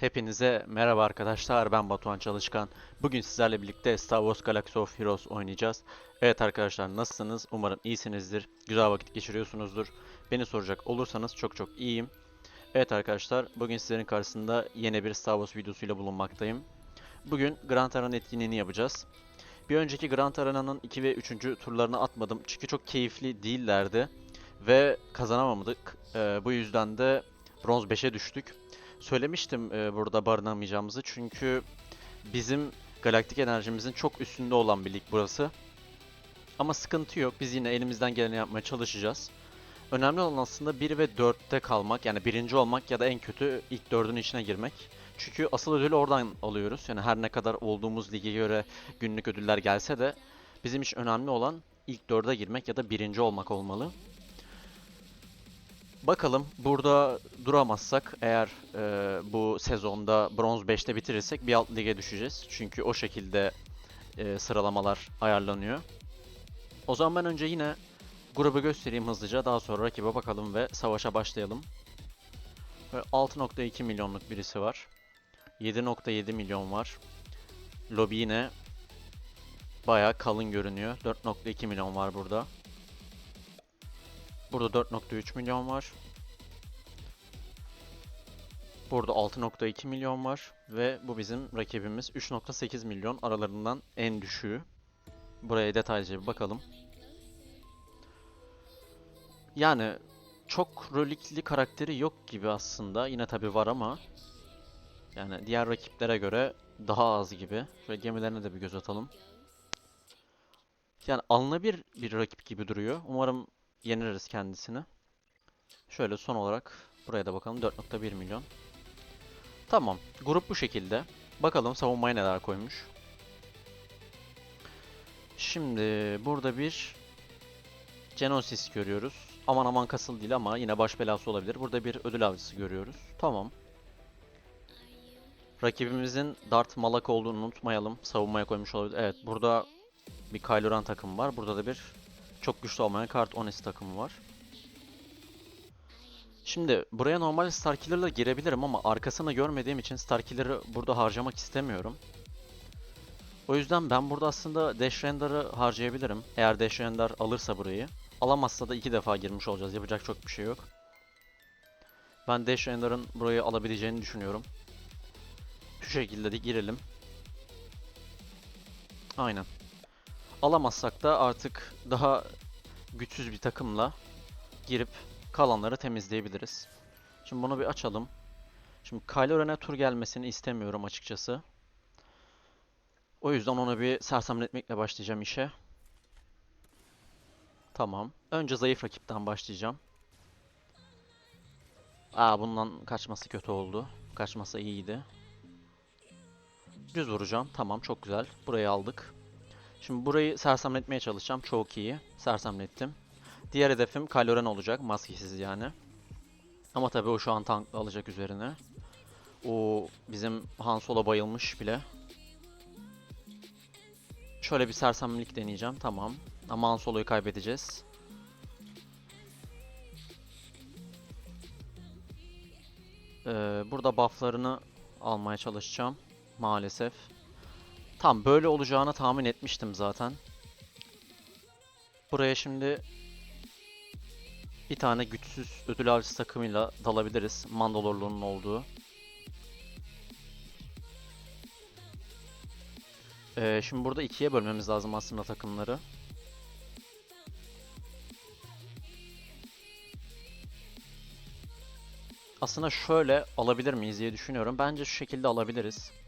Hepinize merhaba arkadaşlar ben Batuhan Çalışkan. Bugün sizlerle birlikte Star Wars Galaxy of Heroes oynayacağız. Evet arkadaşlar nasılsınız? Umarım iyisinizdir. Güzel vakit geçiriyorsunuzdur. Beni soracak olursanız çok çok iyiyim. Evet arkadaşlar bugün sizlerin karşısında yeni bir Star Wars videosuyla bulunmaktayım. Bugün Grand Arena etkinliğini yapacağız. Bir önceki Grand Arena'nın 2 ve 3. turlarını atmadım çünkü çok keyifli değillerdi. Ve kazanamadık. Ee, bu yüzden de bronz 5'e düştük. Söylemiştim e, burada barınamayacağımızı çünkü bizim galaktik enerjimizin çok üstünde olan bir lig burası. Ama sıkıntı yok. Biz yine elimizden geleni yapmaya çalışacağız. Önemli olan aslında 1 ve 4'te kalmak. Yani birinci olmak ya da en kötü ilk 4'ün içine girmek. Çünkü asıl ödülü oradan alıyoruz. Yani her ne kadar olduğumuz lige göre günlük ödüller gelse de bizim için önemli olan ilk 4'e girmek ya da birinci olmak olmalı. Bakalım burada duramazsak eğer e, bu sezonda bronz 5'te bitirirsek bir alt lige düşeceğiz. Çünkü o şekilde e, sıralamalar ayarlanıyor. O zaman ben önce yine grubu göstereyim hızlıca. Daha sonra rakibe bakalım ve savaşa başlayalım. Böyle 6.2 milyonluk birisi var. 7.7 milyon var. Lobby yine bayağı kalın görünüyor. 4.2 milyon var burada. Burada 4.3 milyon var. Burada 6.2 milyon var ve bu bizim rakibimiz 3.8 milyon aralarından en düşüğü. Buraya detaylıca bir bakalım. Yani çok rolikli karakteri yok gibi aslında. Yine tabi var ama yani diğer rakiplere göre daha az gibi. Şöyle gemilerine de bir göz atalım. Yani alınabilir bir rakip gibi duruyor. Umarım yeniriz kendisini. Şöyle son olarak buraya da bakalım 4.1 milyon. Tamam. Grup bu şekilde. Bakalım savunmaya neler koymuş. Şimdi burada bir Geonosis görüyoruz. Aman aman kasıl değil ama yine baş belası olabilir. Burada bir ödül avcısı görüyoruz. Tamam. Rakibimizin Dart Malak olduğunu unutmayalım. Savunmaya koymuş olabilir. Evet burada bir Kylo Ren takımı var. Burada da bir çok güçlü olmayan Kart Onis takımı var. Şimdi buraya normal Starkiller'la girebilirim ama arkasını görmediğim için Starkiller'ı burada harcamak istemiyorum. O yüzden ben burada aslında Dash Render'ı harcayabilirim. Eğer Dash Render alırsa burayı. Alamazsa da iki defa girmiş olacağız. Yapacak çok bir şey yok. Ben Dash Render'ın burayı alabileceğini düşünüyorum. Şu şekilde de girelim. Aynen. Alamazsak da artık daha güçsüz bir takımla girip kalanları temizleyebiliriz. Şimdi bunu bir açalım. Şimdi Kylo Ren'e tur gelmesini istemiyorum açıkçası. O yüzden ona bir sersemletmekle başlayacağım işe. Tamam. Önce zayıf rakipten başlayacağım. Aa bundan kaçması kötü oldu. Kaçması iyiydi. Düz vuracağım. Tamam çok güzel. Burayı aldık. Şimdi burayı sersemletmeye çalışacağım. Çok iyi. Sersemlettim. Diğer hedefim Kylo Ren olacak. Maskesiz yani. Ama tabii o şu an tankla alacak üzerine. O bizim Han Solo bayılmış bile. Şöyle bir sersemlik deneyeceğim. Tamam. Ama Han Solo'yu kaybedeceğiz. Ee, burada bufflarını almaya çalışacağım. Maalesef. Tam böyle olacağını tahmin etmiştim zaten. Buraya şimdi bir tane güçsüz ödül avcısı takımıyla dalabiliriz. Mandalorlu'nun olduğu. Ee, şimdi burada ikiye bölmemiz lazım aslında takımları. Aslında şöyle alabilir miyiz diye düşünüyorum. Bence şu şekilde alabiliriz.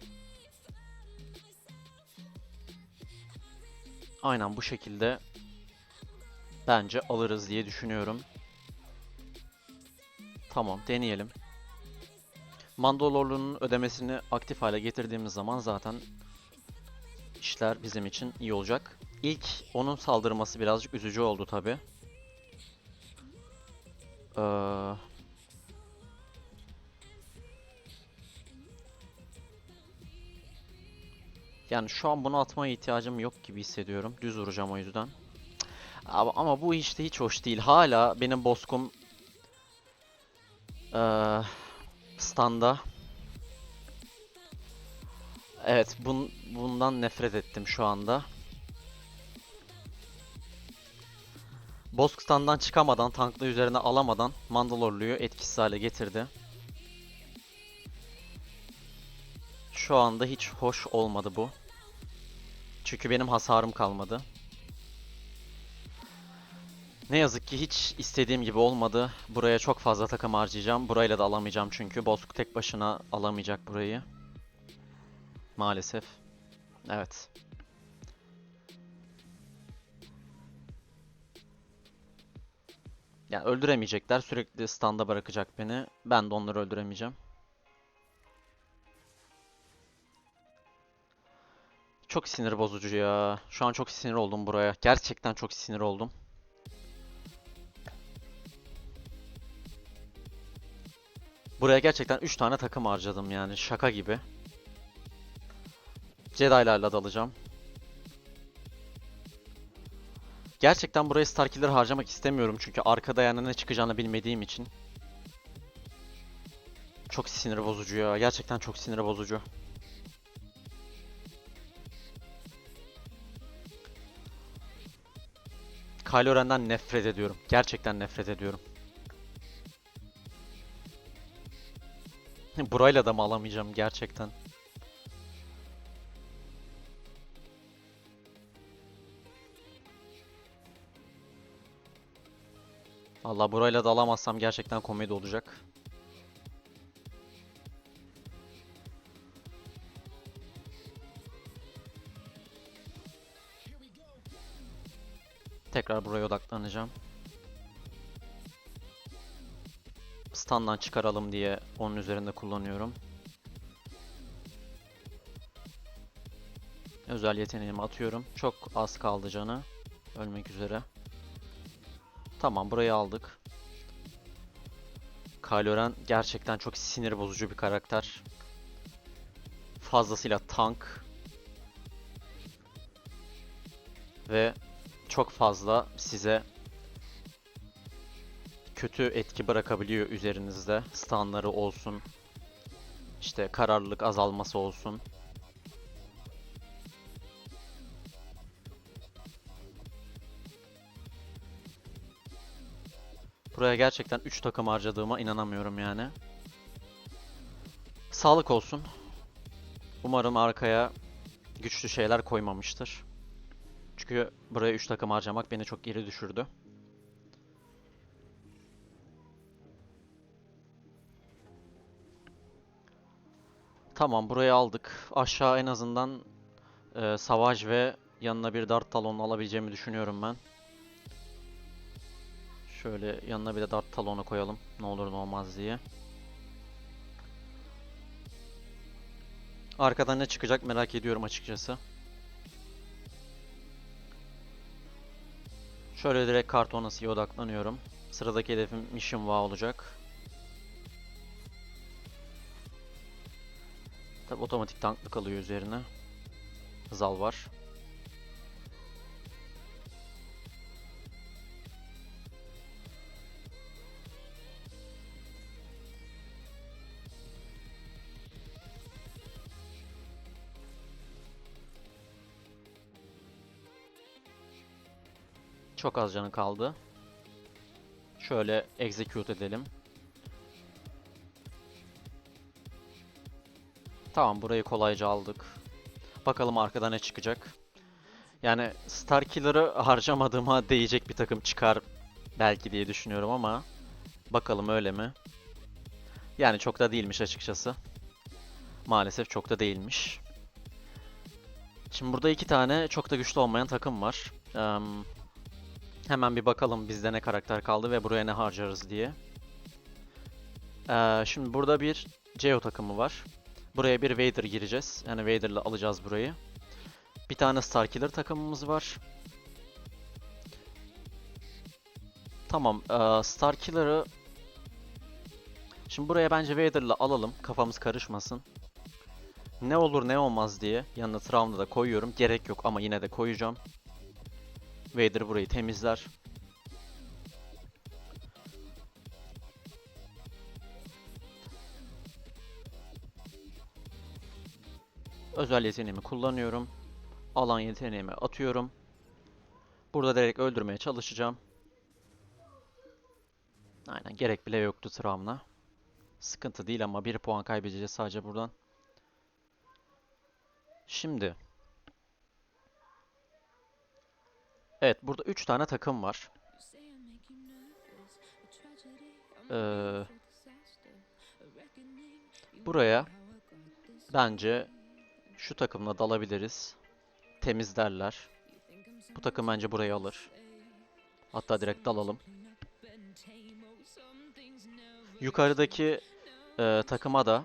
Aynen bu şekilde bence alırız diye düşünüyorum. Tamam deneyelim. Mandalorlu'nun ödemesini aktif hale getirdiğimiz zaman zaten işler bizim için iyi olacak. İlk onun saldırması birazcık üzücü oldu tabi. Ee... Yani şu an bunu atmaya ihtiyacım yok gibi hissediyorum. Düz vuracağım o yüzden. Ama, ama bu işte hiç hoş değil. Hala benim boskum ee, standa. Evet, bun, bundan nefret ettim şu anda. Boskstan'dan çıkamadan, tankla üzerine alamadan Mandalorlu'yu etkisiz hale getirdi. Şu anda hiç hoş olmadı bu. Çünkü benim hasarım kalmadı. Ne yazık ki hiç istediğim gibi olmadı. Buraya çok fazla takım harcayacağım. Burayla da alamayacağım çünkü. Bozkurt tek başına alamayacak burayı. Maalesef. Evet. Yani öldüremeyecekler. Sürekli standa bırakacak beni. Ben de onları öldüremeyeceğim. Çok sinir bozucu ya. Şu an çok sinir oldum buraya. Gerçekten çok sinir oldum. Buraya gerçekten 3 tane takım harcadım yani şaka gibi. Jedi'larla dalacağım. Gerçekten buraya Starkiller harcamak istemiyorum çünkü arkada yani ne çıkacağını bilmediğim için. Çok sinir bozucu ya. Gerçekten çok sinir bozucu. Kylo Ren'den nefret ediyorum. Gerçekten nefret ediyorum. Burayla da mı alamayacağım gerçekten? Allah burayla da alamazsam gerçekten komedi olacak. Tekrar buraya odaklanacağım. Stand'dan çıkaralım diye onun üzerinde kullanıyorum. Özel yeteneğimi atıyorum. Çok az kaldı canı. Ölmek üzere. Tamam burayı aldık. Kylo Ren gerçekten çok sinir bozucu bir karakter. Fazlasıyla tank. Ve çok fazla size kötü etki bırakabiliyor üzerinizde. Stunları olsun. İşte kararlılık azalması olsun. Buraya gerçekten 3 takım harcadığıma inanamıyorum yani. Sağlık olsun. Umarım arkaya güçlü şeyler koymamıştır. Çünkü buraya 3 takım harcamak beni çok geri düşürdü. Tamam burayı aldık. Aşağı en azından e, Savage ve yanına bir Dart Talon alabileceğimi düşünüyorum ben. Şöyle yanına bir de Dart Talon'u koyalım. Ne olur ne olmaz diye. Arkadan ne çıkacak merak ediyorum açıkçası. Şöyle direkt Kartonasi'ye odaklanıyorum. Sıradaki hedefim Mission Wow olacak. Tabi otomatik tanklık alıyor üzerine. Zal var. Çok az canı kaldı. Şöyle execute edelim. Tamam burayı kolayca aldık. Bakalım arkada ne çıkacak. Yani Starkiller'ı harcamadığıma değecek bir takım çıkar belki diye düşünüyorum ama bakalım öyle mi? Yani çok da değilmiş açıkçası. Maalesef çok da değilmiş. Şimdi burada iki tane çok da güçlü olmayan takım var. Um, hemen bir bakalım bizde ne karakter kaldı ve buraya ne harcarız diye. Ee, şimdi burada bir Geo takımı var. Buraya bir Vader gireceğiz. Yani Vader'la alacağız burayı. Bir tane Starkiller takımımız var. Tamam. E, Starkiller'ı Şimdi buraya bence Vader'la alalım. Kafamız karışmasın. Ne olur ne olmaz diye yanına Traum'da da koyuyorum. Gerek yok ama yine de koyacağım. Vader burayı temizler. Özel yeteneğimi kullanıyorum. Alan yeteneğimi atıyorum. Burada direkt öldürmeye çalışacağım. Aynen gerek bile yoktu travma. Sıkıntı değil ama 1 puan kaybedeceğiz sadece buradan. Şimdi. Evet burada 3 tane takım var. Ee, buraya bence şu takımla dalabiliriz. Temizlerler. Bu takım bence burayı alır. Hatta direkt dalalım. Yukarıdaki e, takıma da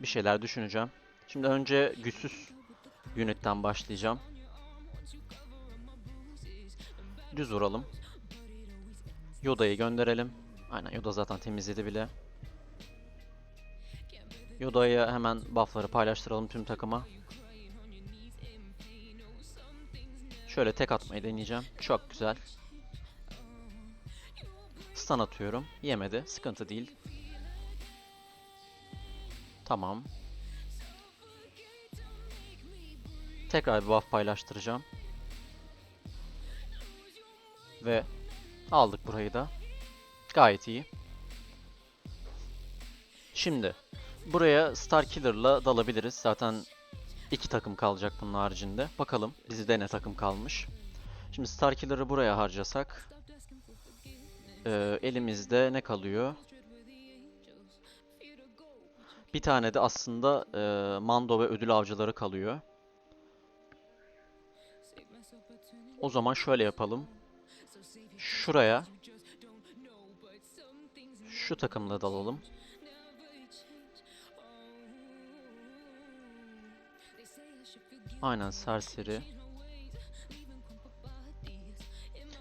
bir şeyler düşüneceğim. Şimdi önce güçsüz unit'ten başlayacağım. Düz vuralım. Yoda'yı gönderelim. Aynen Yoda zaten temizledi bile. Yoda'ya hemen buff'ları paylaştıralım tüm takıma. Şöyle tek atmayı deneyeceğim. Çok güzel. Stun atıyorum. Yemedi. Sıkıntı değil. Tamam. Tekrar bir buff paylaştıracağım. Ve aldık burayı da. Gayet iyi. Şimdi buraya Star Killer'la dalabiliriz. Zaten iki takım kalacak bunun haricinde. Bakalım bizde ne takım kalmış. Şimdi Star Killer'ı buraya harcasak ee, elimizde ne kalıyor? Bir tane de aslında e, Mando ve ödül avcıları kalıyor. O zaman şöyle yapalım. Şuraya şu takımla dalalım. Aynen serseri.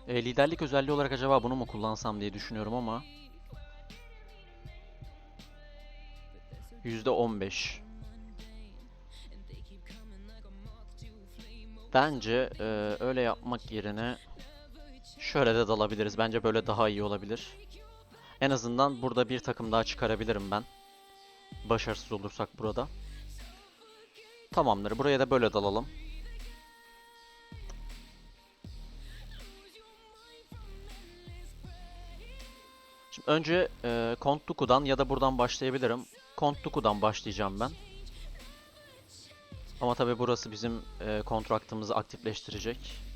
E, liderlik özelliği olarak acaba bunu mu kullansam diye düşünüyorum ama %15 Bence e, öyle yapmak yerine şöyle de dalabiliriz. Bence böyle daha iyi olabilir. En azından burada bir takım daha çıkarabilirim ben. Başarısız olursak burada. Tamamdır. Buraya da böyle dalalım. Şimdi önce e, Kont Dooku'dan ya da buradan başlayabilirim. Kont Dooku'dan başlayacağım ben. Ama tabi burası bizim e, kontraktımızı aktifleştirecek.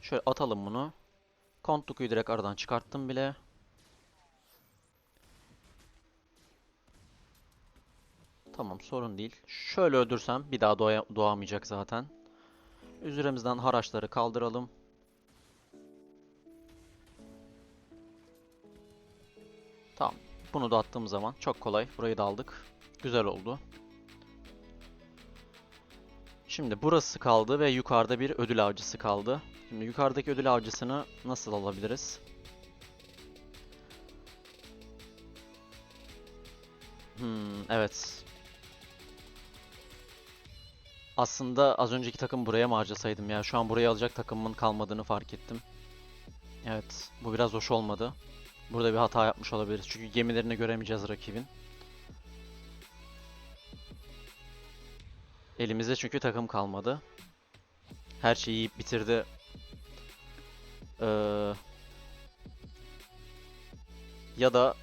Şöyle atalım bunu. Kont Dooku'yu direkt aradan çıkarttım bile. Tamam sorun değil. Şöyle öldürsem bir daha doğa doğamayacak zaten. Üzerimizden haraçları kaldıralım. Tamam. Bunu da attığım zaman çok kolay. Burayı da aldık. Güzel oldu. Şimdi burası kaldı ve yukarıda bir ödül avcısı kaldı. Şimdi yukarıdaki ödül avcısını nasıl alabiliriz? Hmm, evet. Aslında az önceki takım buraya mı harcasaydım ya? Şu an buraya alacak takımımın kalmadığını fark ettim. Evet, bu biraz hoş olmadı. Burada bir hata yapmış olabiliriz. Çünkü gemilerini göremeyeceğiz rakibin. Elimizde çünkü takım kalmadı. Her şeyi yiyip bitirdi. Ee, ya da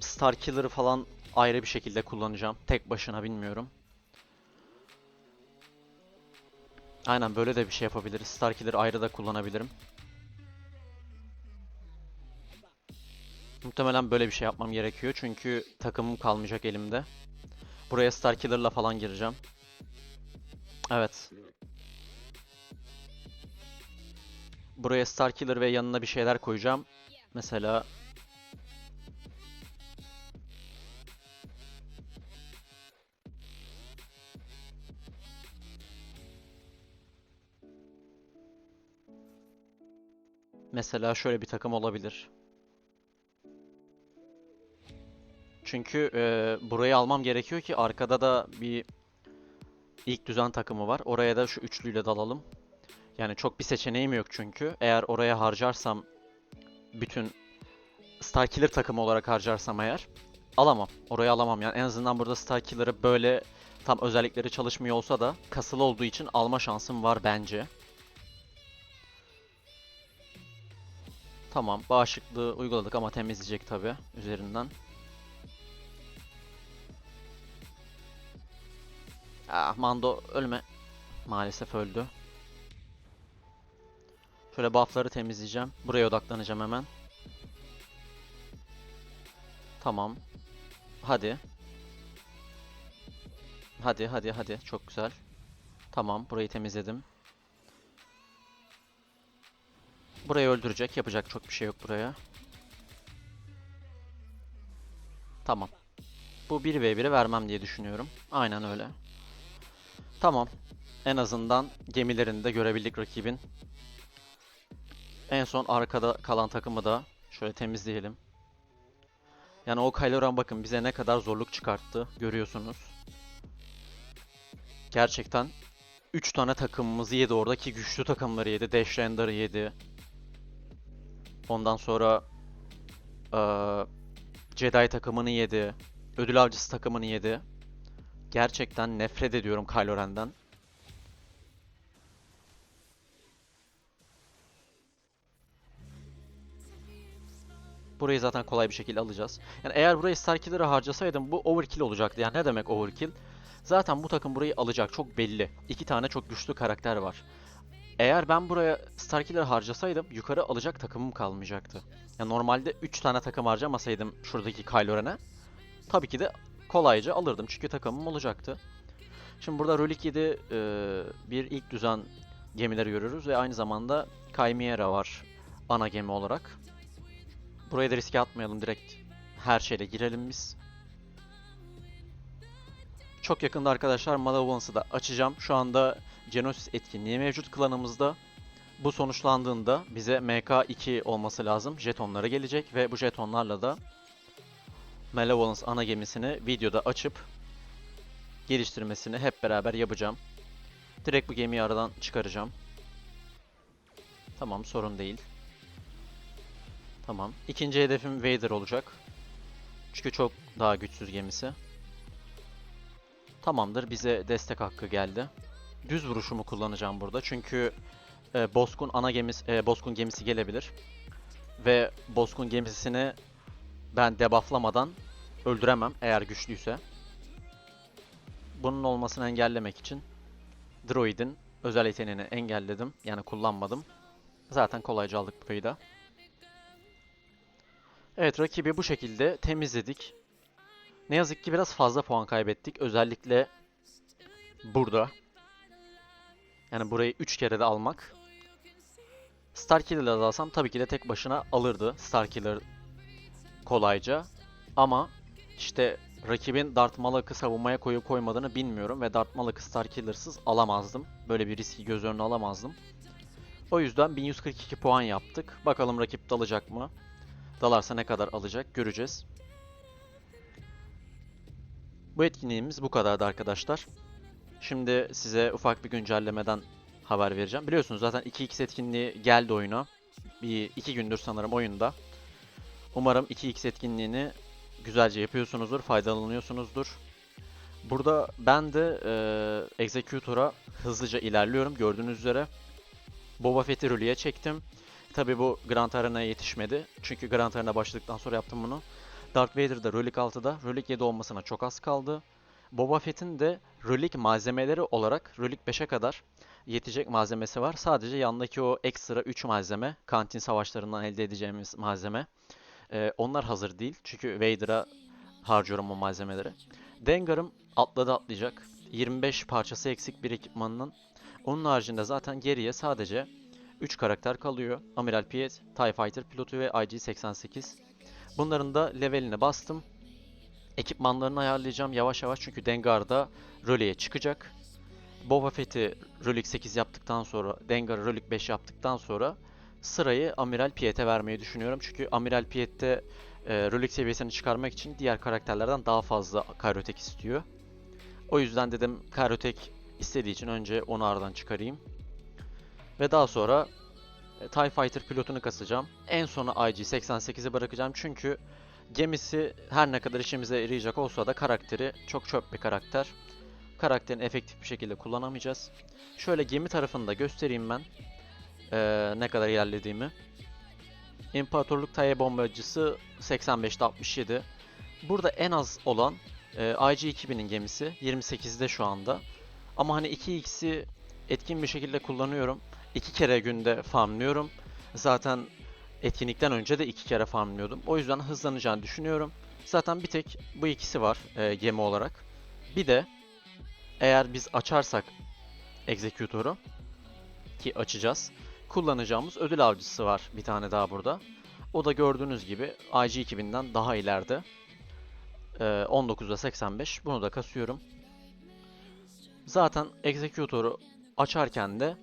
Star Killer'ı falan ayrı bir şekilde kullanacağım. Tek başına bilmiyorum. Aynen böyle de bir şey yapabiliriz. Star Killer'ı ayrı da kullanabilirim. Muhtemelen böyle bir şey yapmam gerekiyor çünkü takımım kalmayacak elimde. Buraya Star Killer'la falan gireceğim. Evet. Buraya Star Killer ve yanına bir şeyler koyacağım. Mesela Mesela şöyle bir takım olabilir. Çünkü e, burayı almam gerekiyor ki arkada da bir ilk düzen takımı var. Oraya da şu üçlüyle dalalım. Yani çok bir seçeneğim yok çünkü. Eğer oraya harcarsam bütün Starkiller takımı olarak harcarsam eğer alamam. Orayı alamam yani en azından burada Starkiller'ı böyle tam özellikleri çalışmıyor olsa da kasılı olduğu için alma şansım var bence. Tamam, bağışıklığı uyguladık ama temizleyecek tabi üzerinden. Ah, Mando ölme. Maalesef öldü. Şöyle buff'ları temizleyeceğim. Buraya odaklanacağım hemen. Tamam. Hadi. Hadi hadi hadi. Çok güzel. Tamam burayı temizledim. Burayı öldürecek. Yapacak çok bir şey yok buraya. Tamam. Bu 1v1'i vermem diye düşünüyorum. Aynen öyle. Tamam. En azından gemilerini de görebildik rakibin. En son arkada kalan takımı da şöyle temizleyelim. Yani o Kylo bakın bize ne kadar zorluk çıkarttı görüyorsunuz. Gerçekten 3 tane takımımızı yedi oradaki güçlü takımları yedi. Dash Render'ı yedi. Ondan sonra eee, Jedi takımını yedi. Ödül avcısı takımını yedi. Gerçekten nefret ediyorum Kylo Ren'den. Burayı zaten kolay bir şekilde alacağız. Yani eğer burayı Starkiller'ı harcasaydım bu overkill olacaktı. Yani ne demek overkill? Zaten bu takım burayı alacak. Çok belli. İki tane çok güçlü karakter var. Eğer ben buraya Starkiller harcasaydım yukarı alacak takımım kalmayacaktı. Yani normalde 3 tane takım harcamasaydım şuradaki Kylo Ren'e tabii ki de kolayca alırdım çünkü takımım olacaktı. Şimdi burada Rolik 7 e, bir ilk düzen gemileri görüyoruz ve aynı zamanda Chimera var ana gemi olarak. Buraya da riske atmayalım direkt her şeyle girelim biz. Çok yakında arkadaşlar Malevolence'ı da açacağım. Şu anda Genesis etkinliği mevcut klanımızda. Bu sonuçlandığında bize MK2 olması lazım. Jetonları gelecek ve bu jetonlarla da Malevolence ana gemisini videoda açıp geliştirmesini hep beraber yapacağım. Direkt bu gemiyi aradan çıkaracağım. Tamam sorun değil. Tamam. İkinci hedefim Vader olacak. Çünkü çok daha güçsüz gemisi. Tamamdır. Bize destek hakkı geldi. Düz vuruşumu kullanacağım burada. Çünkü e, Bozkun ana gemisi e, Bozkun gemisi gelebilir. Ve Bozkun gemisini ben debufflamadan öldüremem eğer güçlüyse. Bunun olmasını engellemek için Droid'in özel yeteneğini engelledim. Yani kullanmadım. Zaten kolayca aldık burayı da. Evet rakibi bu şekilde temizledik. Ne yazık ki biraz fazla puan kaybettik. Özellikle burada. Yani burayı 3 kere de almak. Starkiller'la da alsam tabii ki de tek başına alırdı Starkiller kolayca. Ama işte rakibin Darth Malak'ı savunmaya koyup koymadığını bilmiyorum ve Darth Malak'ı Starkiller'sız alamazdım. Böyle bir riski göz önüne alamazdım. O yüzden 1142 puan yaptık. Bakalım rakip dalacak mı? Dalarsa ne kadar alacak göreceğiz. Bu etkinliğimiz bu kadardı arkadaşlar. Şimdi size ufak bir güncellemeden haber vereceğim. Biliyorsunuz zaten 2x etkinliği geldi oyuna. Bir iki gündür sanırım oyunda. Umarım 2x etkinliğini güzelce yapıyorsunuzdur, faydalanıyorsunuzdur. Burada ben de e, Executor'a hızlıca ilerliyorum gördüğünüz üzere. Boba Fett'i röleye çektim. Tabi bu Grand Arena'ya yetişmedi. Çünkü Grand Arena başladıktan sonra yaptım bunu. Darth Vader'da Relic 6'da, Relic 7 olmasına çok az kaldı. Boba Fett'in de Relic malzemeleri olarak Relic 5'e kadar yetecek malzemesi var. Sadece yanındaki o ekstra 3 malzeme, kantin savaşlarından elde edeceğimiz malzeme. Ee, onlar hazır değil. Çünkü Vader'a harcıyorum o malzemeleri. Dengar'ım atladı atlayacak. 25 parçası eksik bir ekipmanının. Onun haricinde zaten geriye sadece 3 karakter kalıyor. Amiral Piet, TIE Fighter pilotu ve IG-88. Bunların da leveline bastım. Ekipmanlarını ayarlayacağım yavaş yavaş çünkü Dengar'da röleye çıkacak. Boba Fett'i Rölik 8 yaptıktan sonra, Dengar'ı Rölik 5 yaptıktan sonra sırayı Amiral Piet'e vermeyi düşünüyorum. Çünkü Amiral Piet'te e, Rölik seviyesini çıkarmak için diğer karakterlerden daha fazla Kairotek istiyor. O yüzden dedim Kairotek istediği için önce onu aradan çıkarayım. Ve daha sonra e, TIE Fighter pilotunu kasacağım. En sona IG-88'i bırakacağım çünkü gemisi her ne kadar işimize yarayacak olsa da karakteri çok çöp bir karakter. karakterini efektif bir şekilde kullanamayacağız. Şöyle gemi tarafını da göstereyim ben. Ee, ne kadar ilerlediğimi. İmparatorluk Taye bombacısı 85'te 67. Burada en az olan e, IG-2000'in gemisi 28'de şu anda. Ama hani 2x'i etkin bir şekilde kullanıyorum. İki kere günde farmlıyorum. Zaten etkinlikten önce de iki kere farmlıyordum. O yüzden hızlanacağını düşünüyorum. Zaten bir tek bu ikisi var e, gemi olarak. Bir de eğer biz açarsak Executor'u ki açacağız. Kullanacağımız ödül avcısı var bir tane daha burada. O da gördüğünüz gibi IG-2000'den daha ileride. Ee, 19'da 85. Bunu da kasıyorum. Zaten Executor'u açarken de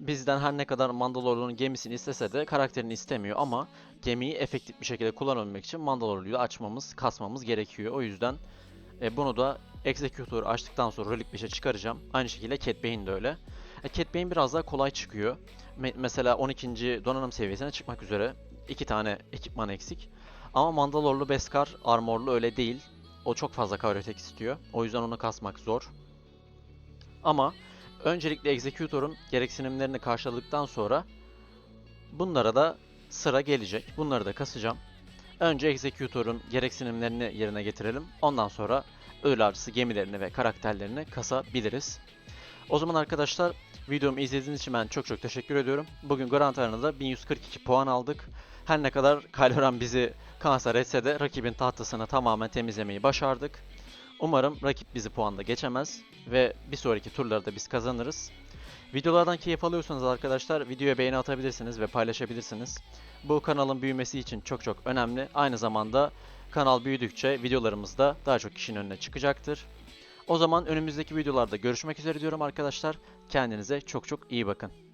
bizden her ne kadar Mandalorian'ın gemisini istese de karakterini istemiyor ama gemiyi efektif bir şekilde kullanabilmek için Mandalorian'ı açmamız, kasmamız gerekiyor. O yüzden e, bunu da Executor açtıktan sonra Relic 5'e çıkaracağım. Aynı şekilde Cat Bane de öyle. E, Cat Bane biraz daha kolay çıkıyor. Me- mesela 12. donanım seviyesine çıkmak üzere. iki tane ekipman eksik. Ama Mandalorlu Beskar armorlu öyle değil. O çok fazla kavretek istiyor. O yüzden onu kasmak zor. Ama öncelikle Executor'un gereksinimlerini karşıladıktan sonra bunlara da sıra gelecek. Bunları da kasacağım. Önce Executor'un gereksinimlerini yerine getirelim. Ondan sonra ödül avcısı gemilerini ve karakterlerini kasabiliriz. O zaman arkadaşlar videomu izlediğiniz için ben çok çok teşekkür ediyorum. Bugün Grand Arena'da 1142 puan aldık. Her ne kadar Kylo bizi kanser etse de rakibin tahtasını tamamen temizlemeyi başardık. Umarım rakip bizi puanda geçemez ve bir sonraki turlarda biz kazanırız. Videolardan keyif alıyorsanız arkadaşlar videoya beğeni atabilirsiniz ve paylaşabilirsiniz. Bu kanalın büyümesi için çok çok önemli. Aynı zamanda kanal büyüdükçe videolarımız da daha çok kişinin önüne çıkacaktır. O zaman önümüzdeki videolarda görüşmek üzere diyorum arkadaşlar. Kendinize çok çok iyi bakın.